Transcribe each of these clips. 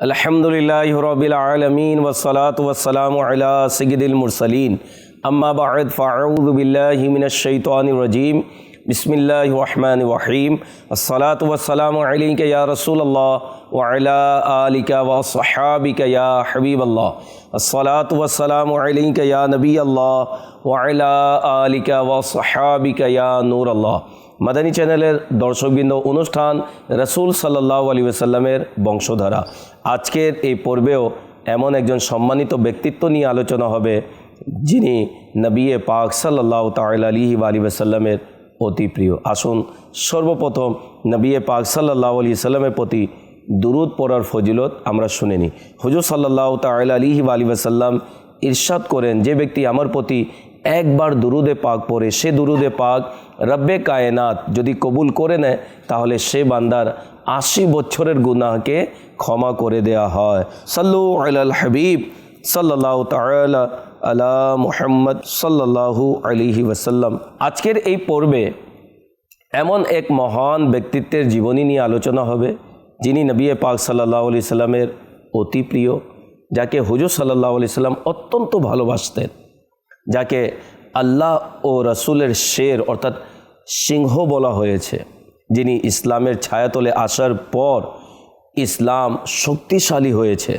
الحمد للہ رب العالمین وسلاۃ وسلام علیہ سید المرسلین. اما بعد، فاعوذ باللہ من الشیطان الرجیم. بسم اللہ الرحمن الرحیم. الصلاۃ وسلام علیہ یا رسول اللہ وعلا علیہ و صحابک یا حبیب اللہ. الصلاۃ وسلام علیہ یا نبی اللہ وعلا علیہ و صحابک یا نور اللہ. মাদানী চ্যানেলের দর্শকবৃন্দ অনুষ্ঠান রসুল সাল্লাহ আলী সাল্লামের বংশধারা। আজকের এই পর্বেও এমন একজন সম্মানিত ব্যক্তিত্ব নিয়ে আলোচনা হবে, যিনি নবিয়ে পাক সাল্লাহ তাল আলী আলী সাল্লামের অতি প্রিয়। আসুন, সর্বপ্রথম নবিয়ে পাক সাল্লাহ আলী সাল্লামের প্রতি দুরুদ পড়ার ফজিলত আমরা শুনে নিই। হুজুর সাল্লাহ তাল আলী আলী সাল্লাম ইরশাদ করেন, যে ব্যক্তি আমার প্রতি একবার দুরুদে পাক পড়ে সে দুরুদে পাক রব্বে কায়নাত যদি কবুল করে নেয়, তাহলে সে বান্দার আশি বছরের গুনাহকে ক্ষমা করে দেয়া হয়। সাল্লু আল হাবিব সাল্লাহ তালা আলা মুহাম্মদ সাল্লাহু আলিহি ওয়াসাল্লাম। আজকের এই পর্বে এমন এক মহান ব্যক্তিত্বের জীবনী নিয়ে আলোচনা হবে, যিনি নবী পাক সাল্লাহ আলি সাল্লামের অতি প্রিয়, যাকে হুজুর সাল্লাহ আলি সাল্লাম অত্যন্ত ভালোবাসতেন। যাকে আল্লাহ ও রসুলের শের অর্থাৎ সিংহ বলা হয়েছে, যিনি ইসলামের ছায়াতলে আসার পর ইসলাম শক্তিশালী হয়েছে,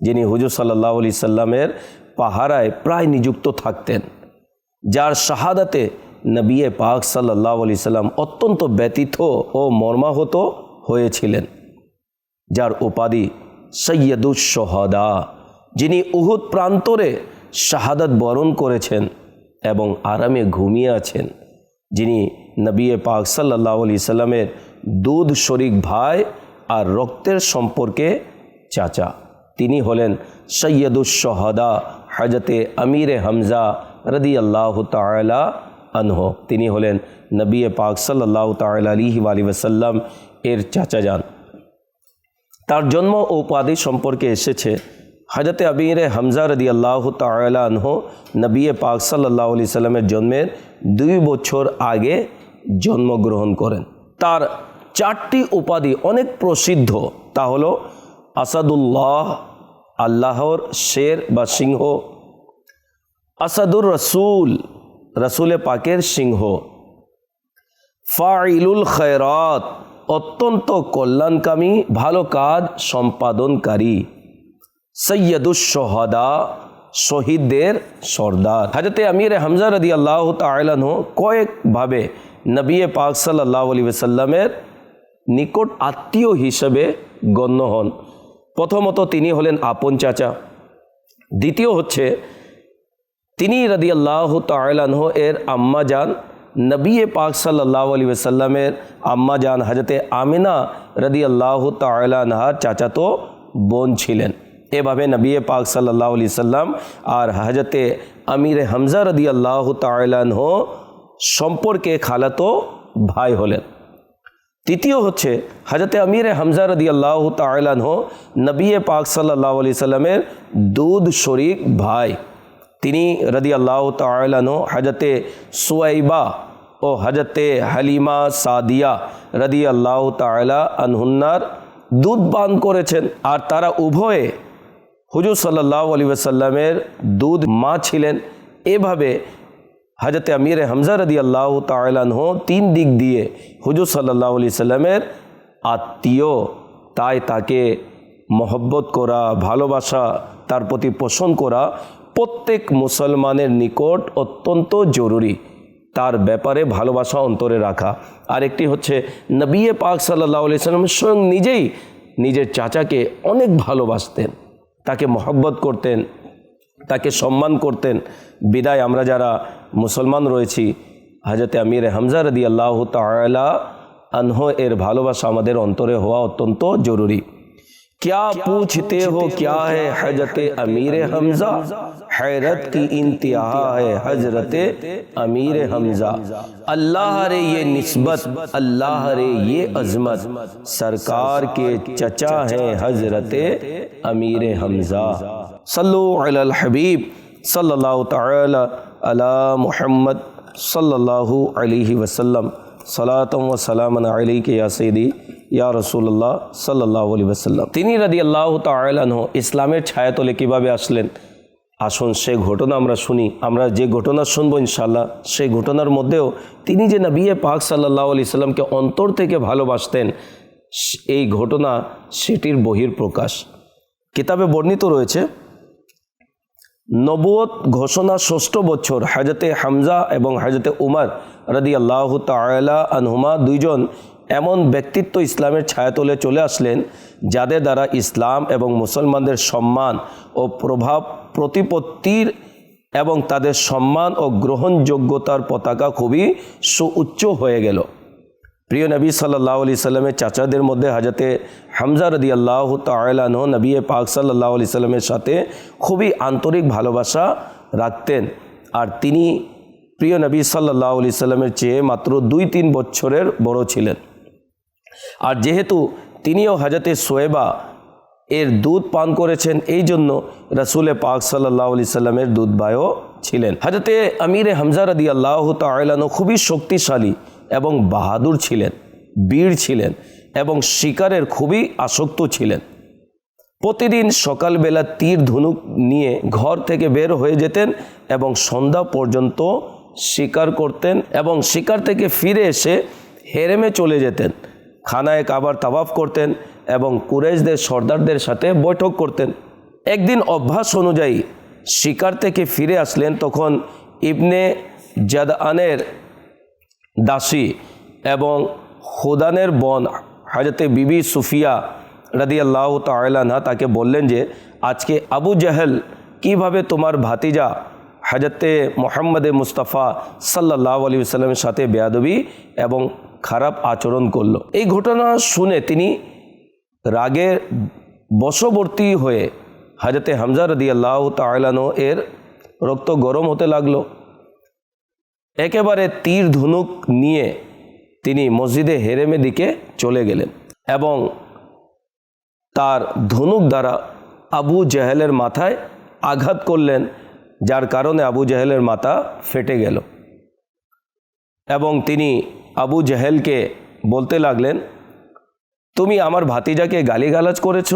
যিনি হুজুর সাল্লাহ আলি সাল্লামের পাহারায় প্রায় নিযুক্ত থাকতেন, যার শাহাদাতে নবিয়ে পাক সাল্লাহ আলি সাল্লাম অত্যন্ত ব্যতীত ও মর্মাহত হয়েছিলেন, যার উপাধি সৈয়দুস সোহদা যিনি উহুদ প্রান্তরে শাহাদাত বরণ করেছেন এবং আরামে ঘুমিয়ে আছেন, যিনি নবিয়ে পাক সাল্লাহ আলি সাল্লামের দুধ শরিক ভাই আর রক্তের সম্পর্কে চাচা। তিনি হলেন সৈয়দুস সোহদা হজরতে আমিরে হামজা রদি আল্লাহ তালা আনহ। তিনি হলেন নবী পাক সাল্লাহ তাল আলিহি আলী ওসাল্লাম এর চাচা যান তার জন্ম ও উপাধি সম্পর্কে এসেছে হজরত আবির হামজা রদি আল্লাহ তালাহ নবী পাক সাল্লাহ আলি সাল্লামের জন্মের দুই বছর আগে জন্মগ্রহণ করেন। তার চারটি উপাধি অনেক প্রসিদ্ধ। তা হলো আসাদুল্লাহ, আল্লাহর শের বা সিংহ, আসাদুর রসুল, রসুলে পাকের সিংহ ফাইলুল খয়রাত, অত্যন্ত কল্যাণকামী, ভালো কাজ, সম্পাদনকারী। সৈয়দুস সোহাদা শহীদদের সর্দার। হাজরতে আমির হামজা রদি আল্লাহ তালাহ কয়েকভাবে নবী পাক সাল্লাহ আলী সাল্লামের নিকট আত্মীয় হিসেবে গণ্য হন। প্রথমত তিনি হলেন আপন চাচা। দ্বিতীয় হচ্ছে, তিনি রদি আল্লাহ তালাহ এর আম্মা যান নবী পাক সাল্লাহ আলী সাল্লামের আম্মা যান হজরতে আমিনা রদি আল্লাহ তালাহার চাচাতো বোন ছিলেন। এভাবে নবী পাক সাল্লাহ আলি সাল্লাম আর হজরতে আমির হামজা রদি আল্লাহ তালাহ সম্পর্কে খালাতো ভাই হলেন। তৃতীয় হচ্ছে হজরতে আমির হামজা রদি আল্লাহ তালাহ নবী পাক সাল্লাহ আলি সাল্লামের দুধ শরিক ভাই। তিনি রদি আল্লাহ তালাহ হজরতে সুয়াইবা ও হজরতে হালিমা সাদিয়া রদি আল্লাহ তালা আনহুন্নার দুধ পান করেছেন। আর তারা উভয়ে হুজুর সাল্লাহ আলী সাল্লামের দুধ মা ছিলেন। এভাবে হজরতে আমির হামজা রদি আল্লাহ তালাহ তিন দিক দিয়ে হুজুর সাল্লাহ আলি সাল্লামের আত্মীয়, তাই তাকে মহব্বত করা, ভালোবাসা, তার প্রতি পোষণ করা প্রত্যেক মুসলমানের নিকট অত্যন্ত জরুরি। তার ব্যাপারে ভালোবাসা অন্তরে রাখা। আরেকটি হচ্ছে নবিয়ে পাক সাল্লাহ আলি সাল্লাম স্বয়ং নিজেই নিজের চাচাকে অনেক ভালোবাসতেন। তাকে মহব্বত করতেন, তাকে সম্মান করতেন। বিদায় আমরা যারা মুসলমান রয়েছি হাজরতে আমির হামজা রদি আল্লাহ তালা আনহ এর ভালোবাসা আমাদের অন্তরে হওয়া অত্যন্ত জরুরি। کیا پوچھتے ہو کیا ہے حضرت امیر حمزہ؟ حیرت کی انتہا ہے حضرت امیر حمزہ۔ اللہ رے یہ نسبت اللہ رے یہ عظمت۔ سرکار کے چچا ہیں حضرت امیر حمزہ۔ صلو علی الحبیب صلی اللہ تعالی علی محمد صلی اللہ علیہ وسلم۔ সালাতম ও সালাম আলীকে ইয়া সৈদি ইয়া রসুল্লাহ সাল্লাহ আলী ওসাল্লাম তিনি রাদি আল্লাহ তালাহ ইসলামের ছায়াতলে কীভাবে আসলেন? আসুন সে ঘটনা আমরা শুনি, আমরা যে ঘটনা শুনব ইনশাল্লাহ সেই ঘটনার মধ্যেও তিনি যে নবিয়ে পাক সাল্লাহ আলি সাল্লামকে অন্তর থেকে ভালোবাসতেন এই ঘটনা সেটির বহির প্রকাশ কিতাবে বর্ণিত রয়েছে নবুয়ত ঘোষণা ষষ্ঠ বছর হাজতে হামজা এবং হাজতে উমার রাদি আল্লাহ তালা আনহুমা, দুইজন এমন ব্যক্তিত্ব ইসলামের ছায়াতলে চলে আসলেন, যাদের দ্বারা ইসলাম এবং মুসলমানদের সম্মান ও প্রভাব প্রতিপত্তির এবং তাদের সম্মান ও গ্রহণযোগ্যতার পতাকা খুবই সুউচ্চ হয়ে গেল। প্রিয় নবী সাল্লাহ আলি সাল্লামের চাচাদের মধ্যে হাজাতে হামজা রদি আল্লাহ তালাহ নবী পাক সাল্লাহ আলি সাল্লামের সাথে খুবই আন্তরিক ভালোবাসা রাখতেন। আর তিনি প্রিয় নবী সাল্লাহ আলি সাল্লামের চেয়ে মাত্র দুই তিন বছরের বড় ছিলেন। আর যেহেতু তিনিও হাজতে সোয়েবা এর দুধ পান করেছেন, এই জন্য রাসুলে পাক সাল্লাহ আলি সাল্লামের দুধ ভাইও ছিলেন। হাজতে আমিরে হামজা রদি আল্লাহ তালানো খুবই শক্তিশালী এবং বাহাদুর ছিলেন, বীর ছিলেন এবং শিকারের খুবই আসক্ত ছিলেন। প্রতিদিন সকালবেলা তীর ধনুক নিয়ে ঘর থেকে বের হয়ে যেতেন এবং সন্ধ্যা পর্যন্ত শিকার করতেন এবং শিকার থেকে ফিরে এসে হেরেমে চলে যেতেন। খানায় কাবার তাওয়াফ করতেন এবং কুরেশদের সর্দারদের সাথে বৈঠক করতেন। একদিন অভ্যাস অনুযায়ী শিকার থেকে ফিরে আসলেন তখন ইবনে জাদআনের দাসী এবং হুদানের বন হাজতে বিবি সুফিয়া রাদি আল্লাহ তাল্লাহা তাকে বললেন যে, আজকে আবু জাহেল কীভাবে তোমার ভাতিজা হাজতে মোহাম্মদে মুস্তাফা সাল্লাহ আলী সাল্লামের সাথে বেয়াদবি এবং খারাপ আচরণ করল। এই ঘটনা শুনে তিনি রাগে বশবর্তী হয়ে হাজতে হামজা রদি আল্লাহ তালানো এর রক্ত গরম হতে লাগল। একেবারে তীর ধনুক নিয়ে তিনি মসজিদে হেরেমে দিকে চলে গেলেন এবং তার ধনুক দ্বারা আবু জাহেলের মাথায় আঘাত করলেন যার কারণে আবু জাহেলের মাথা ফেটে গেল। এবং তিনি আবু জাহেলকে বলতে লাগলেন, তুমি আমার ভাতিজাকে গালিগালাজ করেছ?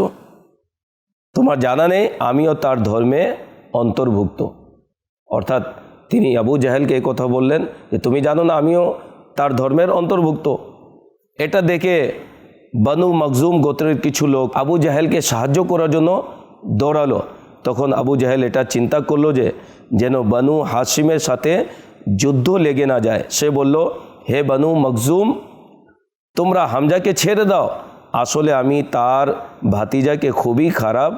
তোমার জানা নেই, আমিও তার ধর্মে অন্তর্ভুক্ত। অর্থাৎ তিনি আবু জাহেলকে কথা বললেন যে, তুমি জানো না, আমিও তার ধর্মের অন্তর্ভুক্ত। এটা দেখে বানু মকজুম গোত্রের কিছু লোক আবু জাহেলকে সাহায্য করার জন্য দৌড়ালো। তখন আবু জাহেল এটা চিন্তা করল যে যেন বানু হাসিমের সাথে যুদ্ধ লেগে না যায়। সে বলল, হে বানু মকজুম, তোমরা হামজাকে ছেড়ে দাও। আসলে আমি তার ভাতিজাকে খুবই খারাপ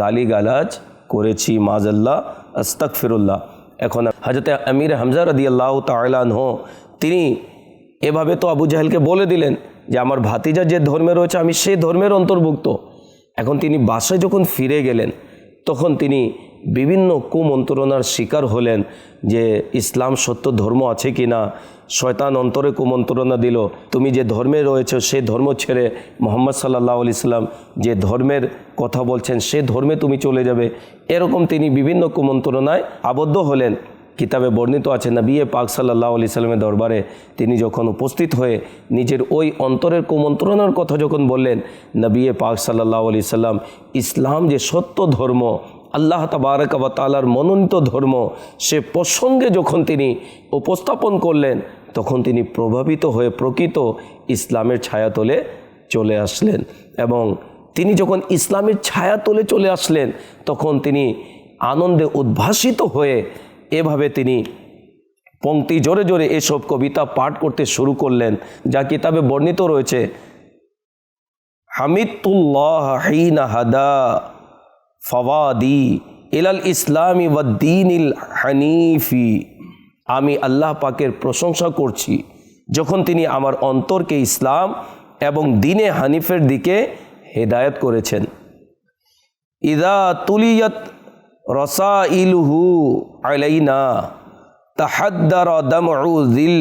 গালিগালাজ করেছি, মাজাল্লাহ আস্তাক ফিরুল্লাহ এখন হাজরতে আমির হামজা রদি আল্লাহ তালানহ তিনি এভাবে তো আবু জাহেলকে বলে দিলেন যে, আমার ভাতিজা যে ধর্মে রয়েছে, আমি সেই ধর্মের অন্তর্ভুক্ত। এখন তিনি বাসায় যখন ফিরে গেলেন তখন তিনি বিভিন্ন কুমন্ত্রণার শিকার হলেন যে ইসলাম সত্য ধর্ম আছে কি না। শয়তান অন্তরে কুমন্ত্রণা দিল, তুমি যে ধর্মে রয়েছে, সে ধর্ম ছেড়ে মোহাম্মদ সাল্লাহ আলি ইসলাম যে ধর্মের কথা বলছেন, সে ধর্মে তুমি চলে যাবে। এরকম তিনি বিভিন্ন কুমন্ত্রণায় আবদ্ধ হলেন। কিতাবে বর্ণিত আছে, নবিয়ে পাক সাল্লাহ আলি সাল্লামের দরবারে তিনি যখন উপস্থিত হয়ে নিজের ওই অন্তরের কুমন্ত্রণার কথা যখন বললেন, নবিয়ে পাক সাল্লাহ আলি সাল্লাম, ইসলাম যে সত্য ধর্ম, আল্লাহ তাবারক বা তালার মনোনীত ধর্ম, সে প্রসঙ্গে যখন তিনি উপস্থাপন করলেন, তখন তিনি প্রভাবিত হয়ে প্রকৃত ইসলামের ছায়াতলে চলে আসলেন এবং তিনি যখন ইসলামের ছায়া ছায়াতলে চলে আসলেন, তখন তিনি আনন্দে উদ্ভাসিত হয়ে এভাবে তিনি পংক্তি জোরে জোরে এসব কবিতা পাঠ করতে শুরু করলেন। যা কিতাবে বর্ণিত রয়েছে হিনা হাদা হানিফি। আমি আল্লাহ পাকের প্রশংসা করছি যখন তিনি আমার অন্তরকে ইসলাম এবং দিনে হানিফের দিকে হেদায়ত করেছেন। ইদা তুলিয়ত রসা ইলহু আলাইনা তাহাদ্দার দামউজিল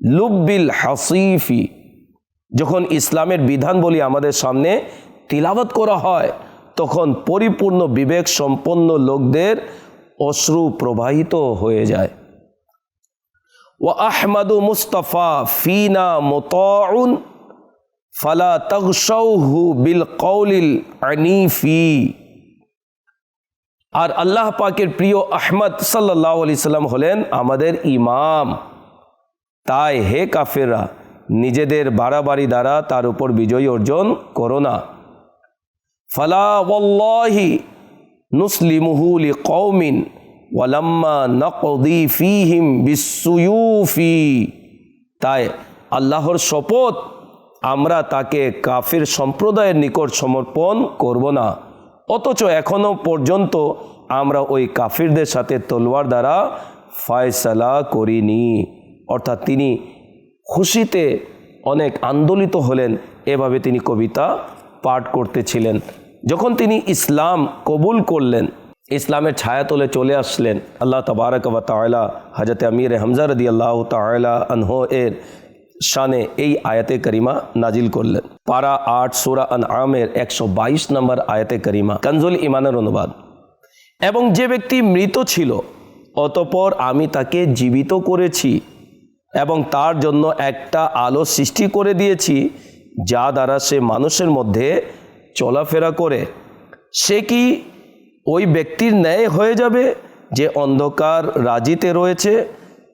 লুব্বিল হাসিফি। যখন ইসলামের বিধান বলি আমাদের সামনে তিলাবত করা হয়, তখন পরিপূর্ণ বিবেক সম্পন্ন লোকদের অশ্রু প্রবাহিত হয়ে যায়। ও আহমাদু মুস্তফা ফিনা মোতাউন, ফালা তগসৌহু বিল কৌলিল আনিফি। আর আল্লাহ পাকের প্রিয় আহমদ সাল্লাহ আলি সাল্লাম হলেন আমাদের ইমাম। তাই হে কাফেররা, নিজেদের বাড়াবাড়ি দ্বারা তার উপর বিজয় অর্জন করো না। ফালা ওয়াল্লাহি নুসলিমুহু কৌমিন ওয়ালাম্মা নকদি ফিহিম বিসুয়ুফি তাই আল্লাহর শপথ আমরা তাকে কাফির সম্প্রদায়ের নিকট সমর্পণ করব না। অথচ এখনও পর্যন্ত আমরা ওই কাফিরদের সাথে তলোয়ার দ্বারা ফয়সালা করিনি। অর্থাৎ তিনি খুশিতে অনেক আন্দোলিত হলেন, এভাবে তিনি কবিতা পাঠ করতেছিলেন। যখন তিনি ইসলাম কবুল করলেন, ইসলামের ছায়া ছায়াতলে চলে আসলেন, আল্লাহ তবারক বা তায়লা হাজরত আমির হামজা রদি আল্লাহ তায়লা আনহ এর শানে এই আয়াতে করিমা নাজিল করলেন। পারা আট সুরা আন আমের একশো বাইশ নম্বর আয়াতে করিমা। কনজুল ইমানের অনুবাদ। এবং যে ব্যক্তি মৃত ছিল, অতপর আমি তাকে জীবিত করেছি এবং তার জন্য একটা আলো সৃষ্টি করে দিয়েছি, যা দ্বারা সে মানুষের মধ্যে চলাফেরা করে। সে কি ওই ব্যক্তির ন্যায় হয়ে যাবে যে অন্ধকার রাজিতে রয়েছে,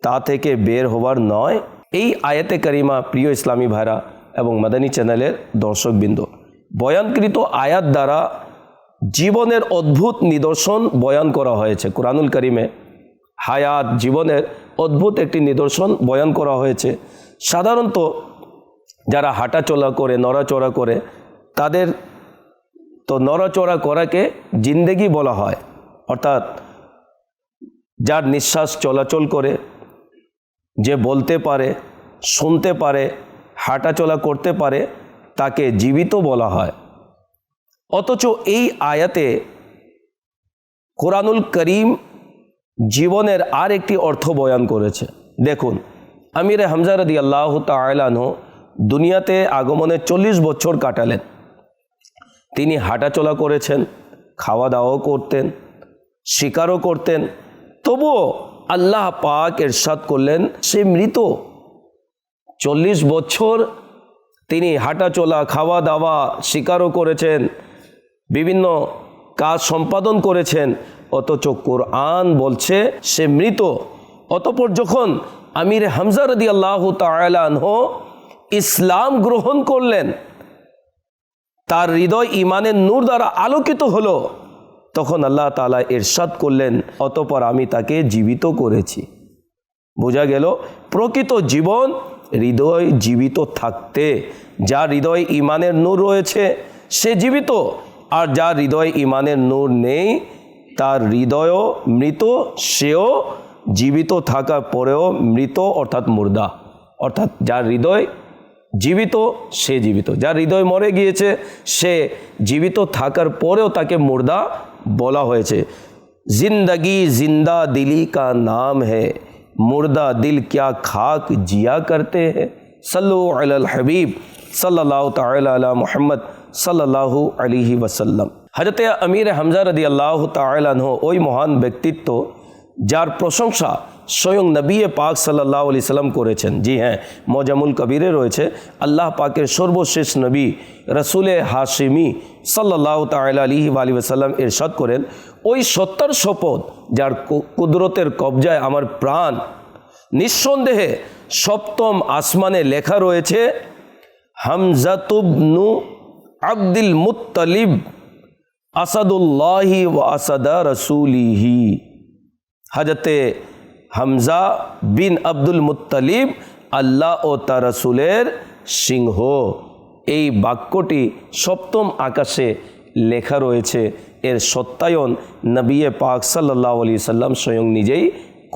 তা থেকে বের হওয়ার নয়? এই আয়াতে করিমা প্রিয় ইসলামী ভাইরা এবং মাদানী চ্যানেলের দর্শকবৃন্দ, বয়ানকৃত আয়াত দ্বারা জীবনের অদ্ভুত নিদর্শন বয়ান করা হয়েছে। কোরআনুল করিমে হায়াত, জীবনের অদ্ভুত একটি নিদর্শন বয়ান করা হয়েছে। সাধারণত যারা হাঁটাচলা করে, নড়াচড়া করে, তাদের তো নড়াচড়া করাকে জিন্দেগি বলা হয়। অর্থাৎ যার নিঃশ্বাস চলাচল করে যে বলতে পারে, শুনতে পারে, হাঁটাচলা করতে পারে, তাকে জীবিত বলা হয়। অথচ এই আয়াতে কোরআনুল করিম জীবনের আর একটি অর্থ বয়ান করেছে। দেখুন, আমিরে হামজা রদি আল্লাহ তালানহ দুনিয়াতে আগমনে চল্লিশ বছর কাটালেন। তিনি হাঁটাচলা করেছেন খাওয়া দাওয়াও করতেন, শিকারও করতেন। তবুও আল্লাহ পাক এরশাদ করলেন, সে মৃত। চল্লিশ বছর তিনি হাঁটাচলা খাওয়া দাওয়া শিকারও করেছেন, বিভিন্ন কাজ সম্পাদন করেছেন, অথচ কোরআন বলছে সে মৃত। অতপর যখন আমির হামজা রদি আল্লাহ তালানহ ইসলাম গ্রহণ করলেন, তার হৃদয় ইমানের নূর দ্বারা আলোকিত হলো। তখন আল্লাহ তালা এরশাদ করলেন, অতপর আমি তাকে জীবিত করেছি। বোঝা গেল, প্রকৃত জীবন হৃদয় জীবিত থাকতে, যার হৃদয় ইমানের নূর রয়েছে, সে জীবিত। আর যার হৃদয় ইমানের নূর নেই, তার হৃদয়ও মৃত, সেও জীবিত থাকার পরেও মৃত, অর্থাৎ মুর্দা। অর্থাৎ যার হৃদয় জীবিত, সে জীবিত। যার হৃদয় মরে গিয়েছে, সে জীবিত থাকার পরেও তাকে মুর্দা بولا ہوئے چھے۔ زندگی زندہ دلی کا نام ہے۔ مردہ دل کیا خاک جیا کرتے ہیں۔ صلو علی الحبیب صلی اللہ تعالی علی محمد صلی اللہ علیہ وسلم۔ حضرت امیر حمزہ رضی اللہ تعالیٰ عنہ، اوئی مہان بیکتی تو যার প্রশংসা স্বয়ং নবী পাক সাল্লাহ আলি সাল্লাম করেছেন। জি হ্যাঁ মজামুল কবিরে রয়েছে। আল্লাহ পাকের সর্বশেষ নবী রসুলে হাসিমি সাল্লাহ তাল আলিহি আলী ওসাল্লাম এরশাদ করেন, ওই সত্তর শপথ যার কুদরতের কবজায় আমার প্রাণ, নিঃসন্দেহে সপ্তম আসমানে লেখা রয়েছে হামজাতুবনু আব্দুল মুত্তালিব আসাদুল্লাহি ও আসাদা রসুলিহি। হাজতে Hamza bin Abdul Muttalib Allah ও তার রসুলের সিংহ এই বাক্যটি সপ্তম আকাশে লেখা রয়েছে এর সত্যায়ন নবিয়ে পাক সাল্লাহ আলি সাল্লাম স্বয়ং নিজেই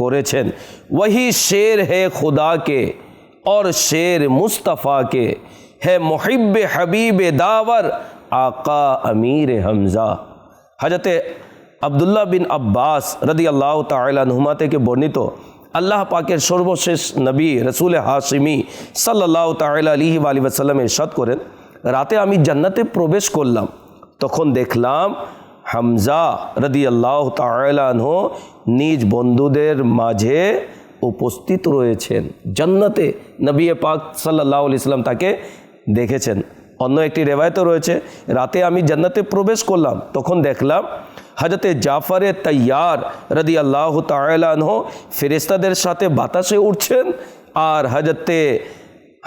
করেছেন वही शेर है खुदा के और शेर मुस्तफ़ा के है मुहिब हबीब दावर आका अमीर हमज़ा হজরতে আবদুল্লাহ বিন আব্বাস রদি আল্লাহ তালহুমা থেকে বর্ণিত, আল্লাহ পাকের সর্বশেষ নবী রসুল হাসিমি সাল্লাহ তাল আলিহি আলী আসাল্লাম ইরশাদ করেন, রাতে আমি জান্নাতে প্রবেশ করলাম। তখন দেখলাম হামজা রদি আল্লাহ তালাহ নিজ বন্ধুদের মাঝে উপস্থিত রয়েছেন। জান্নাতে নবী পাক সাল্লাহ ইসলাম তাকে দেখেছেন। অন্য একটি রেবায়তও রয়েছে, রাতে আমি জান্নাতে প্রবেশ করলাম, তখন দেখলাম হজরতে জাফরে তৈয়ার রদি আল্লাহ তালহ ফেরেস্তাদের সাথে বাতাসে উঠছেন আর হজরতে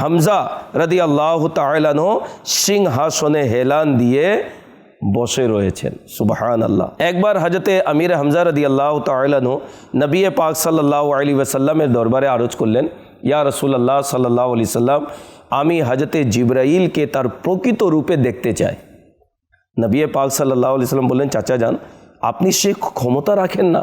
হামজা রদি আল্লাহ তালহ সিংহাসনে হেলান দিয়ে বসে রয়েছেন। সুবাহান আল্লাহ একবার হজরতে আমির হামজা রদি আল্লাহ তালহ নবী পাক সাল্লাহ আলী ওসাল্লামের দরবারে আরজ করলেন, ইয়া রসুল্লাহ সাল্লাহ আলি সাল্লাম আমি হজরতে জিব্রাইলকে তার প্রকৃত রূপে দেখতে চাই। নবী পাক সাল্লাহ আলি সাল্লাম বললেন, চাচা যান। আপনি সে ক্ষমতা রাখেন না।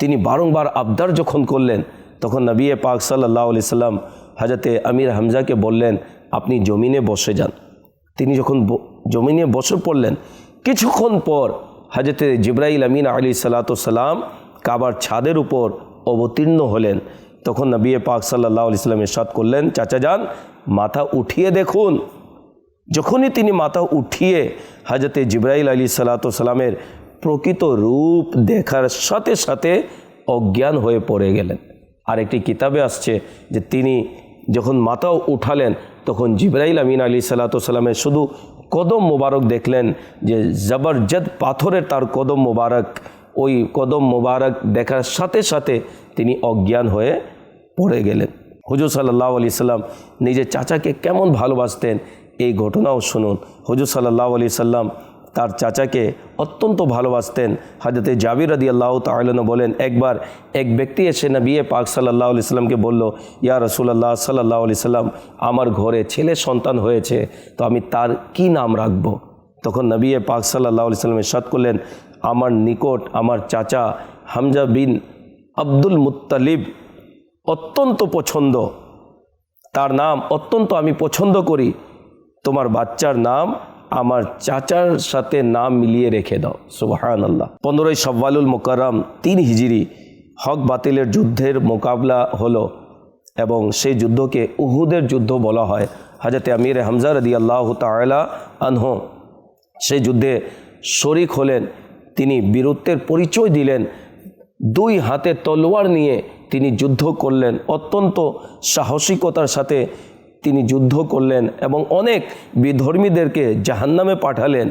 তিনি বারংবার আবদার যখন করলেন, তখন নবী পাক সাল্লাহ আলি সাল্লাম হাজাতে আমির হামজাকে বললেন, আপনি জমিনে বসে যান। তিনি যখন জমিনে বসে পড়লেন, কিছুক্ষণ পর হাজরতে জিব্রাইল আমিন আলী সালাতাম কাবার ছাদের উপর অবতীর্ণ হলেন। তখন নবী পাক সাল্লাহ আলি সাল্লাম এরশাদ করলেন, চাচা যান, মাথা উঠিয়ে দেখুন। যখনই তিনি মাথা উঠিয়ে হাজরতে জিব্রাইল আলী সালাতামের প্রকৃত রূপ দেখার সাথে সাথে অজ্ঞান হয়ে পড়ে গেলেন। আর একটি কিতাবে আসছে যে তিনি যখন মাথা উঠালেন, তখন জিব্রাইল আমিন আলী সালাতামের শুধু কদম মোবারক দেখলেন যে জবরজদ পাথরের তার কদম মোবারক, ওই কদম মোবারক দেখার সাথে সাথে তিনি অজ্ঞান হয়ে পড়ে গেলেন। হুজুর সাল্লাহ আলি সাল্লাম নিজের চাচাকে কেমন ভালোবাসতেন, এই ঘটনাও শুনুন। হুজুর সাল্লাহ আলি সাল্লাম তার চাচাকে অত্যন্ত ভালোবাসতেন। হাজরতে জাবির রদি আল্লাহ তালন বলেন, একবার এক ব্যক্তি এসে না বিয়ে পাক সাল্লাহ আলি সাল্লামকে বলল, ইয়া রসুল্লাহ সাল্লাহ আলি সাল্লাম, আমার ঘরে ছেলে সন্তান হয়েছে, তো আমি তার কি নাম রাখব তখন নবী পাক সাল্লাহ আলি সাল্লাম সাত করলেন, আমার নিকট আমার চাচা হামজা বিন আব্দুল মুত্তালিব অত্যন্ত পছন্দ। তার নাম অত্যন্ত আমি পছন্দ করি। তোমার বাচ্চার নাম আমার চাচার সাথে নাম মিলিয়ে রেখে দাও। সুবাহান আল্লাহ পনেরোই সব্বালুল মোকাররম, তিন হিজিরি, হক বাতিলের যুদ্ধের মোকাবলা হলো এবং সেই যুদ্ধকে উহুদের যুদ্ধ বলা হয়। হাজরতে আমির হামজা রদি আল্লাহ তালা আনহ সেই যুদ্ধে শরিক হলেন, তিনি বীরত্বের পরিচয় দিলেন, দুই হাতে তলোয়ার নিয়ে তিনি যুদ্ধ করলেন। অত্যন্ত সাহসিকতার সাথে তিনি যুদ্ধ করলেন এবং অনেক বিধর্মীদেরকে জাহান্নামে পাঠালেন।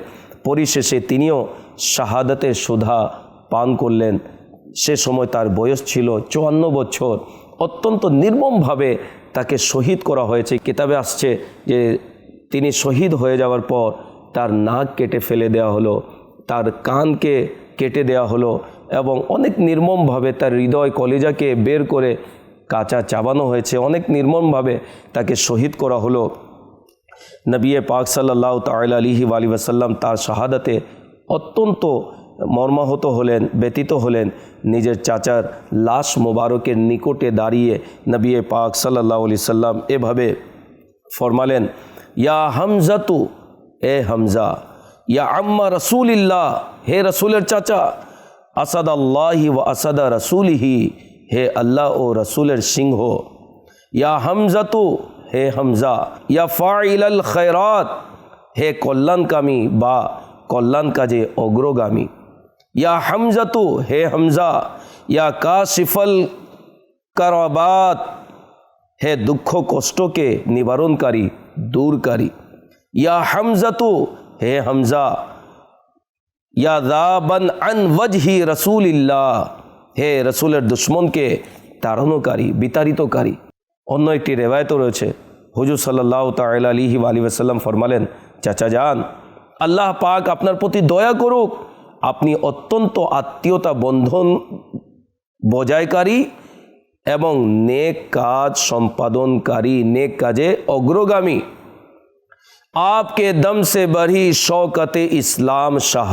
পরিশেষে তিনিও শাহাদাতের সুধা পান করলেন। সে সময় তার বয়স ছিল চুয়ান্ন বছর। অত্যন্ত নির্মমভাবে তাকে শহীদ করা হয়েছে। কিতাবে আসছে যে তিনি শহীদ হয়ে যাওয়ার পর তার নাক কেটে ফেলে দেওয়া হলো, তার কানকে কেটে দেওয়া হলো এবং অনেক নির্মমভাবে তার হৃদয় কলেজাকে বের করে কাঁচা চাবানো হয়েছে। অনেক নির্মমভাবে তাকে শহীদ করা হলো। নবী পাক সাল্লাহ তাল আলিহি আলী ওয়াসাল্লাম তার শাহাদাতে অত্যন্ত মর্মাহত হলেন, ব্যতীত হলেন। নিজের চাচার লাশ মোবারকের নিকটে দাঁড়িয়ে নবী পাক সাল্লাহ আলি সাল্লাম এভাবে ফরমালেন, ইয়া হামজাতু, এ হামজা, ইয়া আম্মা রসুলিল্লাহ, হে রসুলের চাচা আসাদ আল্লাহি ও আসাদা রসুলিহি হে আল্লাহ ও রসুলের সিংহ ইয়া হামজাতু হে হামজা ইয়া ফাইলাল খৈরাত হে কল্যাণকামী বা কল্যাণ কাজে অগ্রগামী ইয়া হামজাতু হে হামজা ইয়া কাশিফল কারাবাত হে দুঃখ কষ্টকে নিবারণকারী দূরকারী ইয়া হামজাতু হে হামজা ইয়া দাবান আন ওয়াজহি রসুলিল্লাহ হে রসুলের দুশ্মনকে তাড়ানোকারী বিতাড়িতকারী অন্য একটি রেবায়তও রয়েছে হুজুর সাল্লাহ তাল আলিহি আলী আসাল্লাম ফরমালেন চাচা যান আল্লাহ পাক আপনার প্রতি দয়া করুক আপনি অত্যন্ত আত্মীয়তা বন্ধন বজায়কারী এবং নেক কাজ সম্পাদনকারী নেক কাজে অগ্রগামী आपके दम से बढ़ी शौकत इस्लाम शाह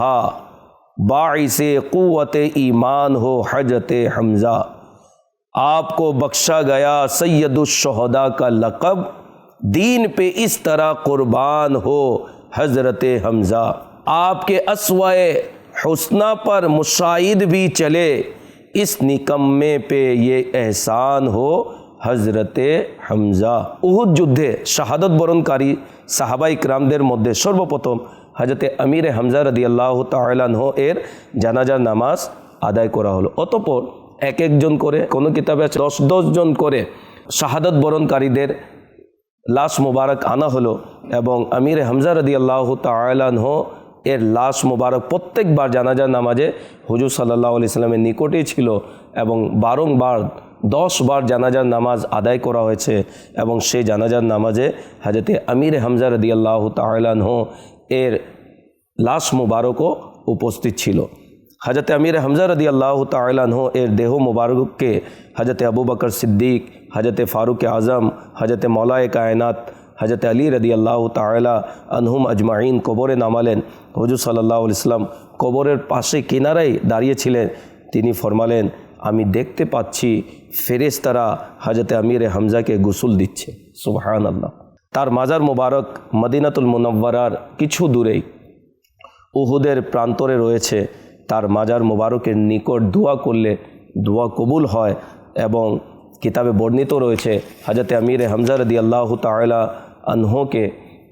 باعث قوت ایمان ہو حجت حمزہ۔ آپ کو بخشا گیا سید الشہدا کا لقب۔ دین پہ اس طرح قربان ہو حضرت حمزہ۔ آپ کے اسوائے حسنہ پر مشاہد بھی چلے۔ اس نکمے پہ یہ احسان ہو حضرت حمزہ۔ اہد جدھے شہادت اکرام دیر ইকরামদের شرب پتم۔ হজরতে আমিরে হামজা রদি আল্লাহ তালাহ এর জানাজার নামাজ আদায় করা হলো। অতপর এক একজন করে, কোনো কিতাবে আছে, দশ দশজন করে শাহাদত বরণকারীদের লাশ মোবারক আনা হলো এবং আমির হামজা রদি আল্লাহ তালাহ এর লাশ মোবারক প্রত্যেকবার জানাজার নামাজে হুজুর সাল্লাহ আলি সাল্লামের নিকটেই ছিল এবং বারংবার দশ বার জানাজার নামাজ আদায় করা হয়েছে এবং সেই জানাজার নামাজে হাজরতে আমির হামজা রদি আল্লাহ তালাহ এর লাশ মুবারকও উপস্থিত ছিল। হাজরতে আমির হামজা রদি আল্লাহ তালাহ এর দেহ মোবারককে হাজরতে আবু বকর সিদ্দিক হজরতে ফারুক আজম হজরতে মৌলায় কায়নাত হজরত আলী রদি আল্লাহ তালা আনহুম আজমাইন কবরে নামালেন। হজুর সাল্লাহ ইসলাম কবরের পাশে কিনারায় দাঁড়িয়েছিলেন। তিনি ফরমালেন, আমি দেখতে পাচ্ছি ফেরেস্তারা হজরতে আমির হামজাকে গোসল দিচ্ছে। সুবাহান আল্লাহ তার মাজার মোবারক মদিনাতুল মুনব্বরার কিছু দূরেই। উহুদের প্রান্তরে রয়েছে তার মাজার মোবারকের নিকট দোয়া করলে দোয়া কবুল হয় এবং কিতাবে বর্ণিত রয়েছে, হাজরতে আমির হামজা রদি আল্লাহ তালা আনহোকে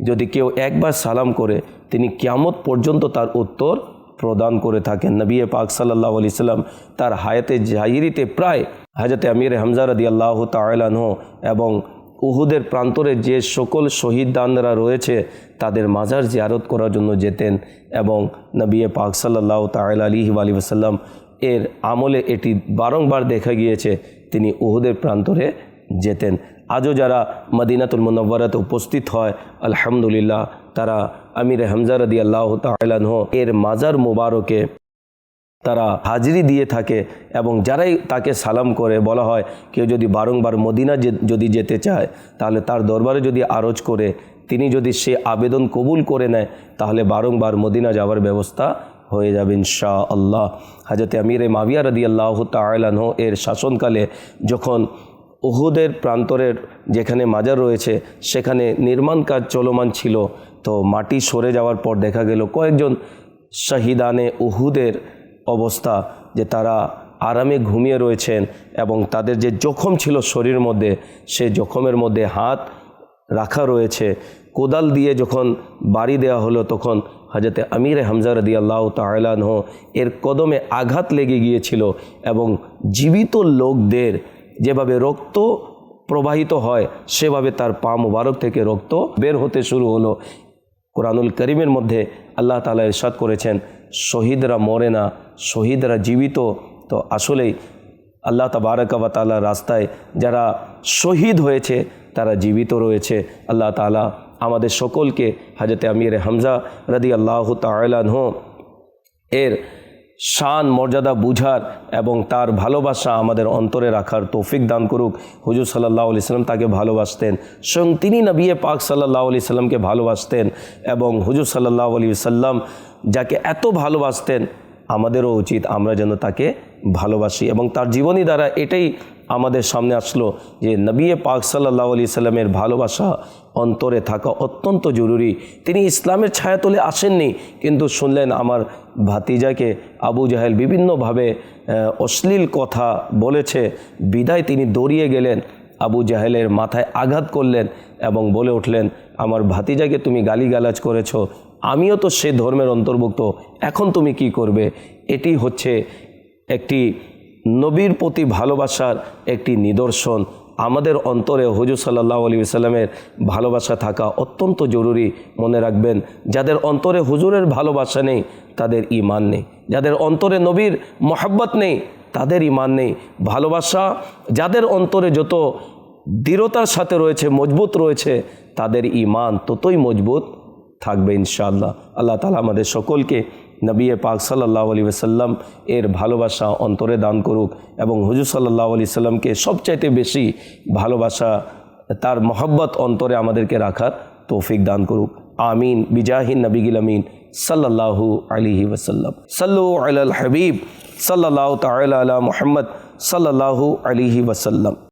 যদি কেউ একবার সালাম করে, তিনি কিয়ামত পর্যন্ত তার উত্তর প্রদান করে থাকেন। নবী পাক সাল্লাহ আলি সাল্লাম তার হায়াতে জাহিরিতে প্রায় হাজরতে আমির হামজা রদি আল্লাহ তালাহ এবং উহুদের প্রান্তরে যে সকল শহীদদানরা রয়েছে, তাদের মাজার জিয়ারত করার জন্য যেতেন এবং নবী পাক সাল্লাহ তাল আলী আলী ওসাল্লাম এর আমলে এটি বারংবার দেখা গিয়েছে, তিনি উহুদের প্রান্তরে যেতেন। আজও যারা মদিনাতুল মুনব্বরাতে উপস্থিত হয়, আলহামদুলিল্লাহ, তারা আমির হামজারদি আল্লাহ তালাহ এর মাজার মুবারকে তারা হাজিরি দিয়ে থাকে এবং যারাই তাকে সালাম করে বলা হয়, কেউ যদি বারংবার মদিনা যদি যেতে চায়, তাহলে তার দরবারে যদি আরজ করে, তিনি যদি সে আবেদন কবুল করে নেয়, তাহলে বারংবার মদিনা যাওয়ার ব্যবস্থা হয়ে যাবে ইনশা আল্লাহ হাজরতে আমির মাবিয়া রদি আল্লাহ তালাহ এর শাসনকালে যখন উহুদের প্রান্তরের যেখানে মাজার রয়েছে, সেখানে নির্মাণ কাজ চলমান ছিল, তো মাটি সরে যাওয়ার পর দেখা গেল কয়েকজন শাহিদানে উহুদের অবস্থা যে তারা আরামে ঘুমিয়ে রয়েছেন এবং তাদের যে জখম ছিল শরীরের মধ্যে, সে জখমের মধ্যে হাত রাখা রয়েছে। কোদাল দিয়ে যখন বাড়ি দেওয়া হলো, তখন হজরতে আমির হামজা রদি আল্লাহ তালাহ এর কদমে আঘাত লেগে গিয়েছিল এবং জীবিত লোকদের যেভাবে রক্ত প্রবাহিত হয়, সেভাবে তার পা মুবারক থেকে রক্ত বের হতে শুরু হলো। কোরআনুল করিমের মধ্যে আল্লাহ তালা ইরশাদ করেছেন, শহীদরা মরে না শহীদরা জীবিত, তো আসলেই আল্লাহ তাবারকাবা তালার রাস্তায় যারা শহীদ হয়েছে, তারা জীবিত রয়েছে। আল্লাহ তালা আমাদের সকলকে হাজরতে আমির হামজা রদি আল্লাহ তালাহ এর শান, মর্যাদা বুঝার এবং তার ভালোবাসা আমাদের অন্তরে রাখার তৌফিক দান করুক। হুজুর সাল্লাহ আলি সাল্লাম তাকে ভালোবাসতেন, স্বয়ং তিনি নবিয়ে পাক সাল্লাহ আলি সাল্লামকে ভালোবাসতেন এবং হুজুর সাল্লাহ আলি সাল্লাম যাকে এত ভালোবাসতেন আমাদেরও উচিত আমরা যেন তাকে ভালোবাসি এবং তার জীবনী দ্বারা এটাই আমাদের সামনে আসলো যে নবিয়ে পাক সাল্লাহ আলি সাল্লামের ভালোবাসা অন্তরে থাকা অত্যন্ত জরুরি। তিনি ইসলামের ছায়াতলে আসেননি, কিন্তু শুনলেন আমার ভাতিজাকে আবু জাহেল বিভিন্নভাবে অশ্লীল কথা বলেছে, বিদায় তিনি দৌড়িয়ে গেলেন, আবু জাহেলের মাথায় আঘাত করলেন এবং বলে উঠলেন, আমার ভাতিজাকে তুমি গালিগালাজ করেছ আমিও তো সে ধর্মের অন্তর্ভুক্ত। এখন তুমি কি করবে? এটি হচ্ছে একটি নবীর প্রতি ভালোবাসার একটি নিদর্শন। আমাদের অন্তরে হজুর সাল্লাহ আলী সাল্লামের ভালোবাসা থাকা অত্যন্ত জরুরি মনে রাখবেন। যাদের অন্তরে হুজুরের ভালোবাসা নেই, তাদের ইমান নেই। যাদের অন্তরে নবীর মহাব্বত নেই, তাদের ইমান নেই। ভালোবাসা যাদের অন্তরে যত দৃঢ়তার সাথে রয়েছে, মজবুত রয়েছে, তাদের ইমান ততই মজবুত থাকবে ইনশাআল্লাহ। আল্লাহ তালা আমাদের সকলকে নবী পাক সাল্লাহ আলী সাল্লাম এর ভালোবাসা অন্তরে দান করুক এবং হুজুর সাল্লাহ আলি সাল্লামকে সবচাইতে বেশি ভালোবাসা, তার মহব্বত অন্তরে আমাদেরকে রাখার তৌফিক দান করুক। আমিন। বিজাহিন নবীগিল আমিন। সাল্লাহু আলিহি ওসাল্লাম সাল্লু আল হাবিব। সাল্লাহ তাল আলা মোহাম্মদ। সাল্লাহু আলিহি ওসাল্লাম